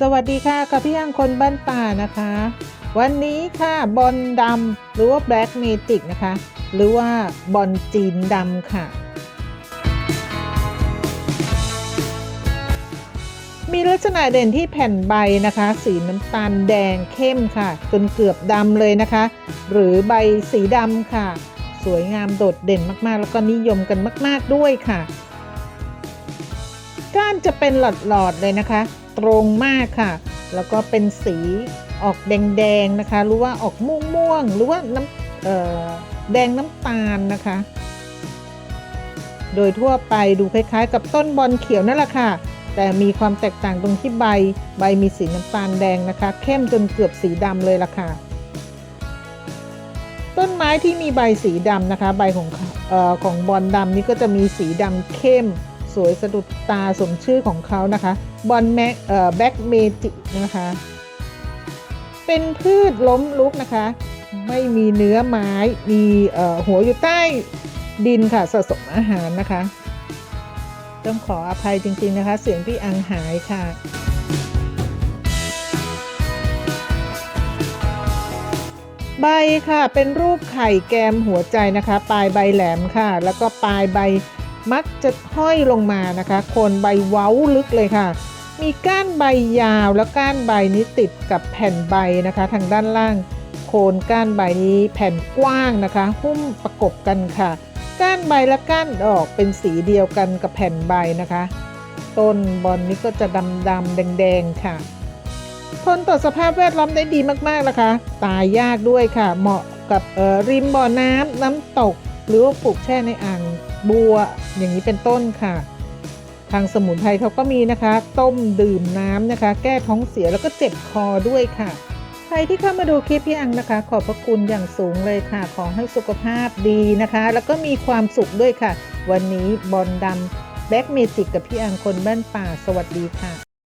สวัสดีค่ะกับพี่อังคนบ้านป่านะคะ วันนี้ค่ะบอลดำหรือว่าแบล็กเมจิกนะคะ หรือว่าบอลจีนดำค่ะ มีลักษณะเด่นที่แผ่นใบนะคะ สีน้ำตาลแดงเข้มค่ะ จนเกือบดำเลยนะคะ หรือใบสีดำค่ะ สวยงามโดดเด่นมากๆ แล้วก็นิยมกันมาก ๆด้วยค่ะ ก้านจะเป็นหลอดๆเลยนะคะ ตรงมากค่ะ แล้วก็เป็นสีออกแดงๆนะคะ หรือว่าออกม่วงๆหรือว่าน้ำเอ่อแดงน้ำตาลนะคะ โดยทั่วไปดูคล้ายๆ กับต้นบอลเขียวนั่นแหละค่ะ แต่มีความแตกต่างตรงที่ใบ ใบมีสีน้ำตาลแดงนะคะ เข้มจนเกือบสีดำเลยล่ะค่ะต้นไม้ที่มีใบสีดำนะคะ ใบของเขาเออของบอลดำนี่ก็จะมีสีดำเข้ม สวยสะดุดตาสมชื่อของเขานะคะบอลแม็กแบ็กเมจินะคะ เป็นพืชล้มลุกนะคะ ไม่มีเนื้อไม้มีหัวอยู่ใต้ดินค่ะสะสมอาหารนะคะ ต้องขออภัยจริง ๆนะคะ เสียงพี่อังหายค่ะ ใบค่ะเป็นรูปไข่แกมหัวใจนะคะ ปลายใบแหลมค่ะ แล้วก็ปลายใบ มักจะห้อยลงมานะคะโคนใบเว้าลึกเลยค่ะ มีก้านใบยาวแล้วก้านใบนี้ติดกับแผ่นใบนะคะ ทางด้านล่าง โคนก้านใบนี้แผ่นกว้างนะคะ หุ้มประกบกันค่ะ ก้านใบและก้านดอกเป็นสีเดียวกันกับแผ่นใบนะคะ ต้นบอลนี้ก็จะดำดำๆแดงๆค่ะทนต่อสภาพแวดล้อมได้ดีมากๆนะคะ ตายยากด้วยค่ะ เหมาะกับริมบ่อน้ำน้ำตก หรือว่าปลูกแช่ในอ่าง บัวอย่างนี้เป็นต้นค่ะ ทางสมุนไพรเขาก็มีนะคะ ต้มดื่มน้ำนะคะ แก้ท้องเสียแล้วก็เจ็บคอด้วยค่ะ ใครที่เข้ามาดูคลิปพี่อังนะคะ ขอบพระคุณอย่างสูงเลยค่ะ ขอให้สุขภาพดีนะคะ แล้วก็มีความสุขด้วยค่ะ วันนี้บอลดำแบ็กเมจิกกับพี่อังคนบ้านป่าสวัสดีค่ะ